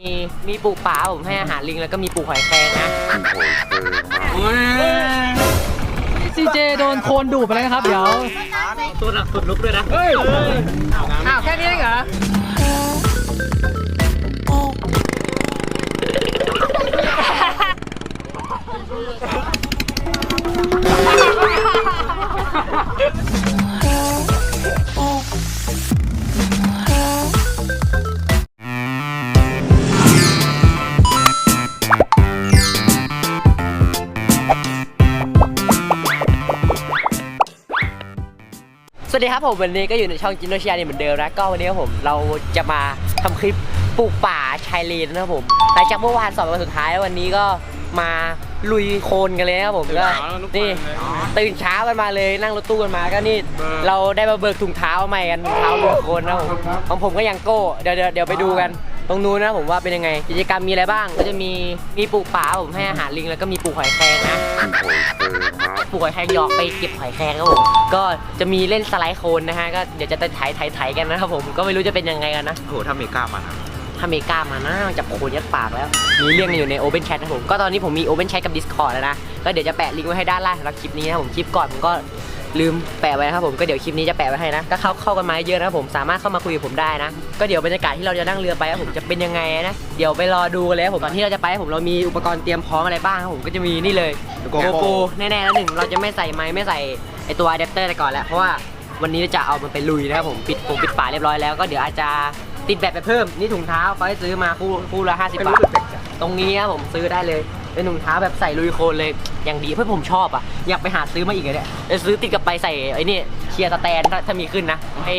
มีมีปลูกป่าผมให้อาหารลิงแล้วก็มีปลูกหอยแครงนะซีเจโดนโคลนดูดไปแล้วนะครับ เดี๋ยวตัวหนักสุดลุกด้วยนะเฮ้ยอ้าวแค่นี้เองเหรอสวัสดี ครับผมวันนี้ก็อยู่ในช่องจินโนชิยานี่เหมือนเดิมนะก็วันนี้ครับผมเราจะมาทำคลิปปลูกป่าชายเลนนะครับผมหลังจากเมื่อวานสอบวันสุดท้ายวันนี้ก็มาลุยโคลนกันเลยนะครับผมก็นี่ตื่นเช้ากันมาเลยนั่งรถตู้กันมาก็นี่เราได้มาเบิกถุงเท้าใหม่กันถุงเท้าลุยโคลนนะครับผมของผมก็ยังโก้เดี๋ยวเดี๋ยวเดี๋ยวไปดูกัน ตรงนู้นนะผมว่าเป็นยังไง กิจกรรมมีอะไรบ้าง ก็จะมีมีปลูกป่าผมให้อาหารลิงแล้วก็มีปลูกหอยแครงนะปลูกหอยแครงหยอกไปเก็บหอยแครงครับผมก็จะมีเล่นสไลด์โคลนนะฮะก็เดี๋ยวจะไถไถไถกันนะครับผมก็ไม่รู้จะเป็นยังไงกันนะโหถ้าเมกามานะถ้าเมกามานะจับโคลนยัดปากแล้ว มีเรื่องกันอยู่ใน Open Chat นะผม ก็ตอนนี้ผมมี Open Chat กับ Discord แล้วนะ ก็เดี๋ยวจะแปะลิงก์ไว้ให้ด้านล่างสำหรับคลิปนี้นะผม คลิปก่อนผมก็ ลืมแปะไว้นะครับผมก็เดี๋ยวคลิปนี้จะแปะไว้ให้นะก็เข้าเข้ากันมาเยอะนะครับผมสามารถเข้ามาคุยกับผมได้นะ ก็เดี๋ยวบรรยากาศที่เราจะนั่งเรือไปครับผมจะเป็นยังไงนะเดี๋ยวไปรอดูกันเลยครับผมก่อนที่เราจะไปครับผมเรามีอุปกรณ์เตรียมพร้อมอะไรบ้างครับผมก็จะมีนี่เลยโกโกโปโปรแน่ๆแล้วหนึ่งเราจะไม่ใส่ไม้ไม่ใส่ไอตัวอะแดปเตอร์แต่ก่อนแล้วเพราะว่าวันนี้จะเอามันไปลุยนะครับผมปิดผมปิดฝาเรียบร้อยแล้วก็เดี๋ยวอาจจะติดแบตไปเพิ่มนี่ถุงเท้าเขาให้ซื้อมาคู่คู่ละ50บาทตรงนี้ครับผมซื้อได้เลย เป็นถุงเท้าแบบใส่ลุยโคลนเลยอย่างดีเพื่อผมชอบอะอยากไปหาซื้อมาอีกเลยเนี่ยจะซื้อติดกับไปใส่ไอ้นี่เชียร์สแตนถ้าถ้ามีขึ้นนะไป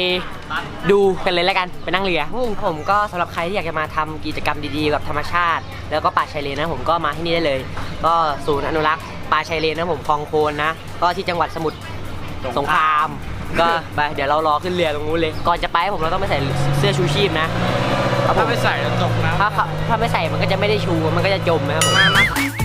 ดูกันเลยแล้วกันไปนั่งเรือผมก็สำหรับใครที่อยากจะมาทำกิจกรรมดีๆกับธรรมชาติ แล้วก็ป่าชายเลนนะผมก็มาที่นี่ได้เลย ก็ศูนย์อนุรักษ์ป่าชายเลนนะผมคลองโคนนะก็ที่จังหวัดสมุทรสงคราม ก็ไปเดี๋ยวเรารอขึ้นเรือตรงนู้นเลย ก่อนจะไปผมเราต้องไปใส่เสื้อชูชีพนะครัผถ้ามไม่ใส่แล้วตกน้ำถ้าเขาถ้าไม่ใส่มันก็จะไม่ได้ชูมันก็จะจมนะครับผม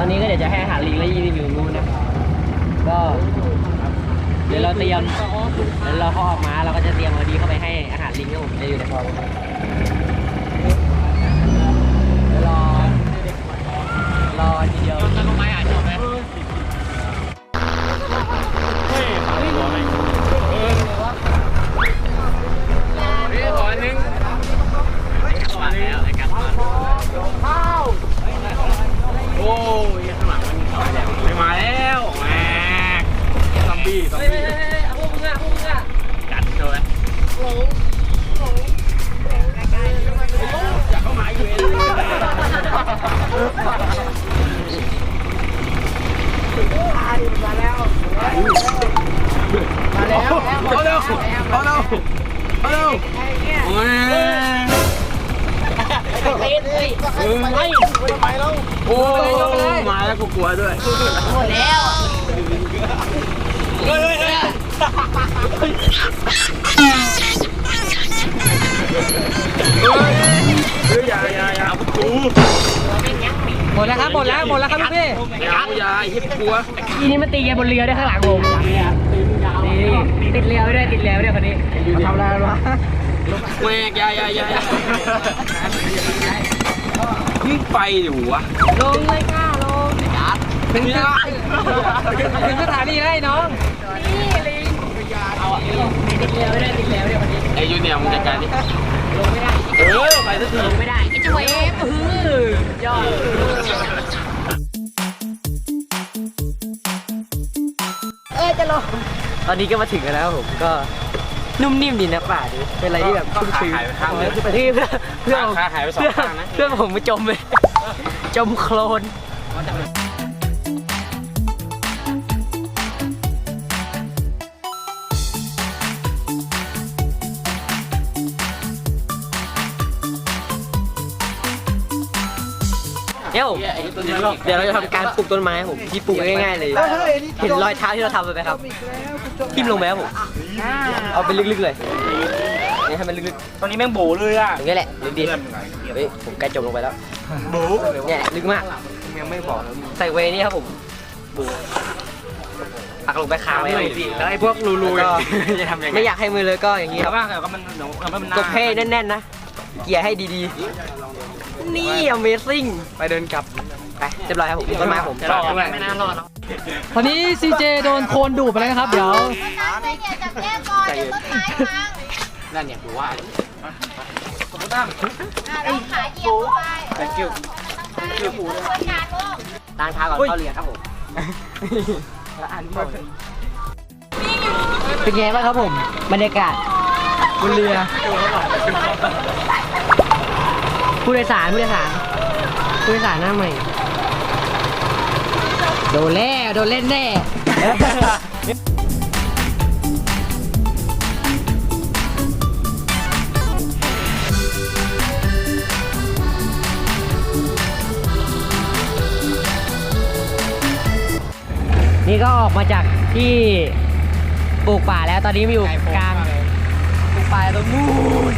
อนนี้ก็เดี๋ยวจะให้อาหารลิงแล้วยืนอยู่นู้นนะ ก็ เดี๋ยวเราเตรียมเดี๋ยวเราเขาออกมาเราก็จะเตรียมเอาดีเข้าไปให้อาหารลิงให้ผมจะอยู่ในคลองเดี๋ยวรอรอทีเดียวจะลงไม้อะจบไหมโเอาเร็วโอ้ยเฮ้ยเฮ้ยเออโอ้มาแล้วกูกลัวด้วยหมดแล้วเฮ้ยเฮ้ยเฮ้ยเฮ้ยอย่าอย่าอย่ากูหมดแล้วครับหมดแล้วหมดแล้วครับพี่อย่าอย่าไอ้เหี้ยกลัวทีนี้มันตีกันบนเรือได้ข้างหลังผม ทำอะไรวะแม่กอย่าอย่าย่าอย่ามึงไปดิวะลงเลยค่ะลงถึงจะถึงสถานีแล้วไอ้น้องติดเรือไว้ด้วยติดเรือไว้ด้วยคนนี้ไอ้ยูเนี่ยมึงจัดการดิลงไม่ได้เออไปสักทีลงไม่ได้ไอ้เจ้าเวฟเออยอดเอ้ยจะลงตอนนี้ก็มาถึงกันแล้วผมก็ นุ่มนิ่มดีนะป่าดูเป็นอะไรที่แบบชุ่มชื้นหายไปข้างเลยเพื่อนเพื่อนเพื่อนผมขาหายไปสองข้างนะเพื่อนผมมาจมเลยจมโคลน เดี๋ยวเดี๋ยวเราจะทำการปลูกต้นไม้ครับผมที่ปลูกง่ายๆเลย เห็นรอยเท้าที่เราทำไปไหมครับทิ่มลงไปครับผม เอาไปลึกๆเลยนี่ให้มันลึกตอนนี้แม่งโบเลยอะๆอย่างนี้แหละลึกดีเฮ้ยผมใกล้จมลงไปแล้วโบเนี่ยลึกมาก ยังไม่บอกใส่เวนี่ครับผมบูปักลงไปค้างไว้ครับผมแล้วไอ้พวกรูแล้วๆก็จะทำยังไงไม่อยากให้มือเลยก็อย่างนี้นี่คครัรับบว่าแต่ก็มันเดี๋ยวทำให้มันกดให้แน่นๆนะ เกียร์ให้ดีๆ นี่ Amazing ไปเดินกลับ ไปเรียบร้อยครับผมต้นไม้ผมรอดไม่น่ารอดตอนนี้ซีเจโดนโคลนดูดไปแล้วนะครับ เดี๋ยวเนี่ยจับแยกก่อนเดี๋ยวต้นไม้พังนั่นเนี่ยกูว่าอะเราขาเหยียบเข้าไป thank you ช่วยงานลูกล้างเท้าก่อนเข้าเรียนครับผมเป็นไงบ้างครับผม บรรยากาศ บนเรือผู้โดยสารผู้โดยสารผู้โดยสารหน้าใหม่ โดนแล้วโดนเล่นแน่นี่ก็ออกมาจากที่ปลูกป่าแล้วตอนนี้มาอยู่กลาง ปลูกป่าตรงนู้น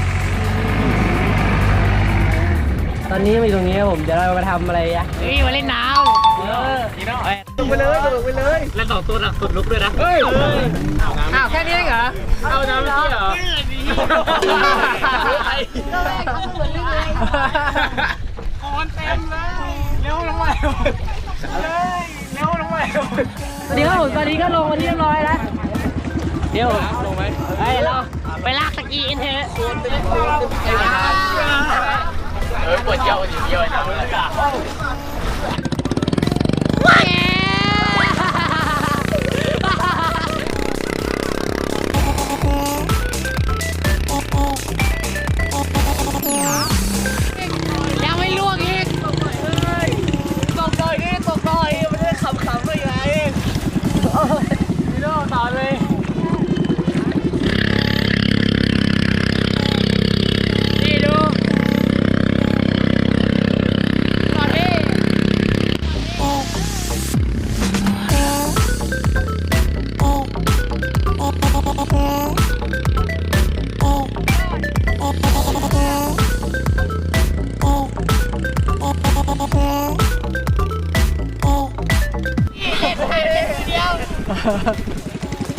ตอนนี้มาอยู่ตรงนี้ครับผมเดี๋ยวเรามาทำอะไรอะเฮ้ยมาเล่นน้ำเออนี่เนาะลงไปเลยลงไปเลยเล่นสองตัวหนักสุดลุกด้วยนะเฮ้ยอ้าวแค่นี้เองเหรอเอาน้ำไม่ใช่เหรอก็แรกเขาเหมือนเลยคอนเต็มเลยเร็วลงมาเร็วเร็วลงมาเร็วสวัสดีครับผมตอนนี้ก็ลงมาที่เรียบร้อยแล้ว เดี๋ยวไอ้เราไปลากสกีกันเถอะเออปวดเยี่ยวดิเยี่ยวนะยั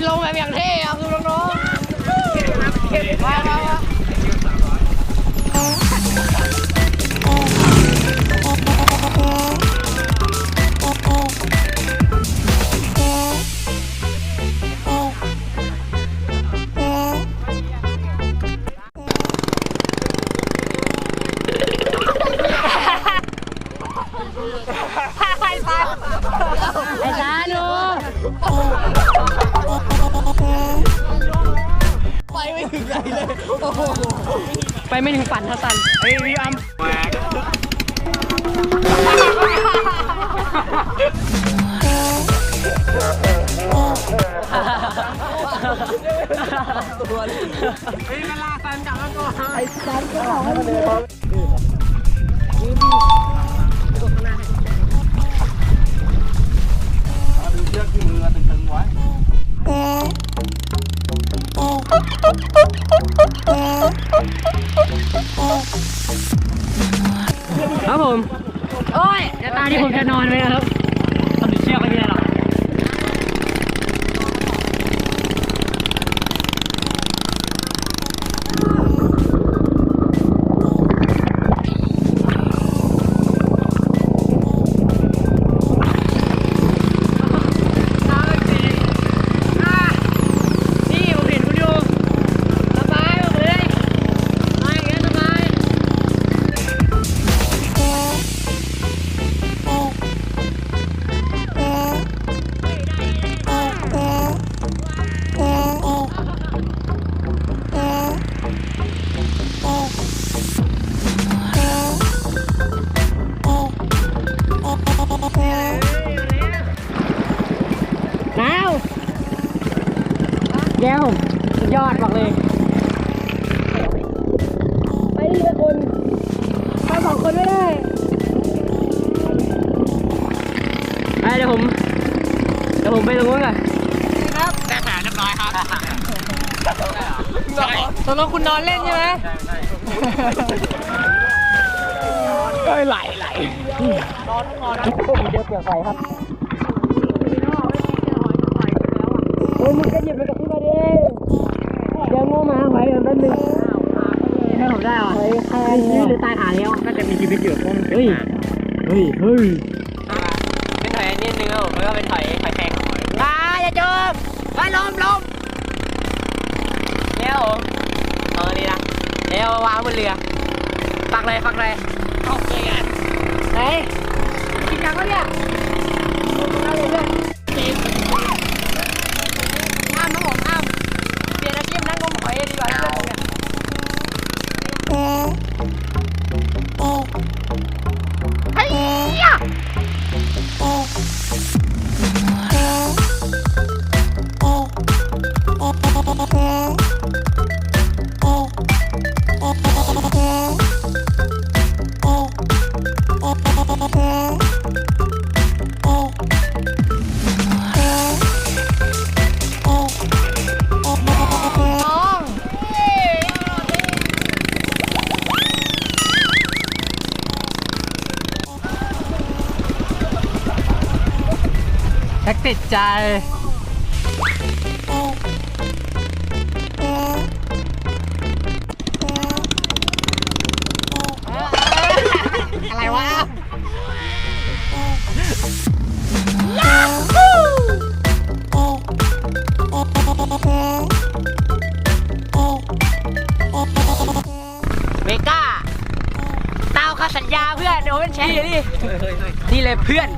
ลงแบบอย่างเท่อะคือน้องๆมามามา ตัวนี้เวลาสันกลับก่อนไอ้สันก็ออกให้มันครับผม โอ้ยจะตาที่ผมจะนอนไหมครับ เดี๋ยวผมเดี๋ยวผมไปตรงนู้นก่อนแต่แผลเรียบร้อยครับตกลงคุณนอนเล่นใช่ไหมเอ้ยไหลไหลผมเจอเปลือกไฟครับโอ้ยมึงก็หยิบมันกับขึ้นมาดิเดี๋ยวโง่มาไว้กันแป๊บนึงให้ผมได้เหรอไอ้ใครหรือตายหาแล้วน่าจะมีชีวิตอยู่เพราะมันเฮ้ย เฮ้ย เฮ้ย ก็เป็นถอยถอยแข่งมาอย่าจมมาลมลมเร็วเออดีนะเร็ววางบนเรือปักเลยปักเลยเอาเลยกันไหนกินยังวะเนี่ยเอาเลยเพื่ แท็กติดใจ เลยเพื่อน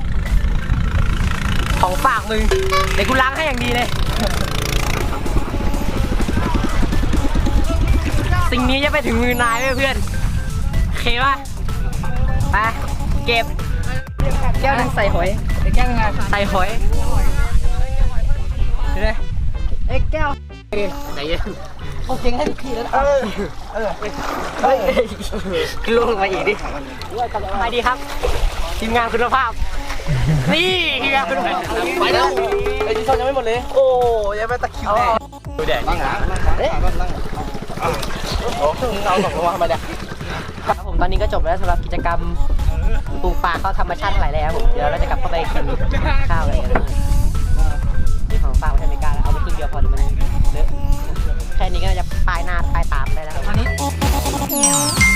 ของฝากมึงเดี๋ยวกูล้างให้อย่างดีเลย สิ่งนี้จะไปถึงมือนายไหมเพื่อนโอเคป่ะไปเก็บ แก้วหนึงใส่หอยเดี๋ยวแก้งงานใส่หอยเห็นไหมเอ้ยแก้วใจเย็นโอเคให้พี่แล้วเออเออเฮ้ยลงมาอีกดิไปดีครับ ทีมงานคุณภาพ นี่ทีมงานคุณภาพไปแล้วไอ้ที่ชนยังไม่หมดเลย โอ้ยังไม่ตะคิวแน่ดูแดดนี่นะเอ๊ะโอ้เอาตกลงมาทำไมเนี่ยครับผมตอนนี้ก็จบแล้วสำหรับกิจกรรมปลูกป่าเข้าธรรมชาติทั้งหลายแล้วผมเดี๋ยวเราจะกลับเข้าไปกินข้าวอะไรกันของฝากไว้ให้ไม่กล้าแล้วเอาไปครึ่งเดียวพอเดี๋ยวมันเลอะแค่นี้ก็จะปลายหน้าปลายตามได้แล้วครับ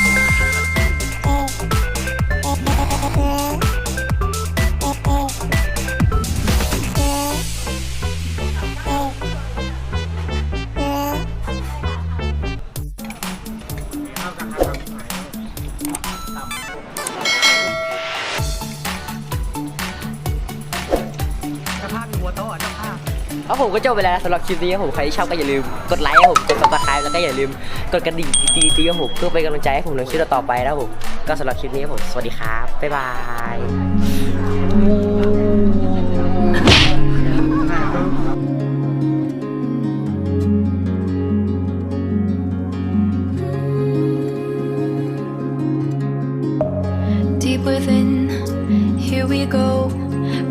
อั ผมก็จบไปแล้วสำหรับคลิปนี้ครับผมใครที่ชอบก็อย่าลืมกดไลค์ครับผมกดติดตามแล้วก็อย่าลืมกดกระดิ่งตีๆครับผมเพื่อเป็นกำลังใจให้ผมลงคลิปต่อไปนะครับผมก็สำหรับคลิปนี้ครับผมสวัสดีครับบ๊ายบาย Deep within, here we go.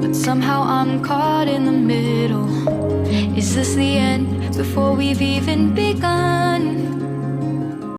But somehow I'm caught in the before we've even begun?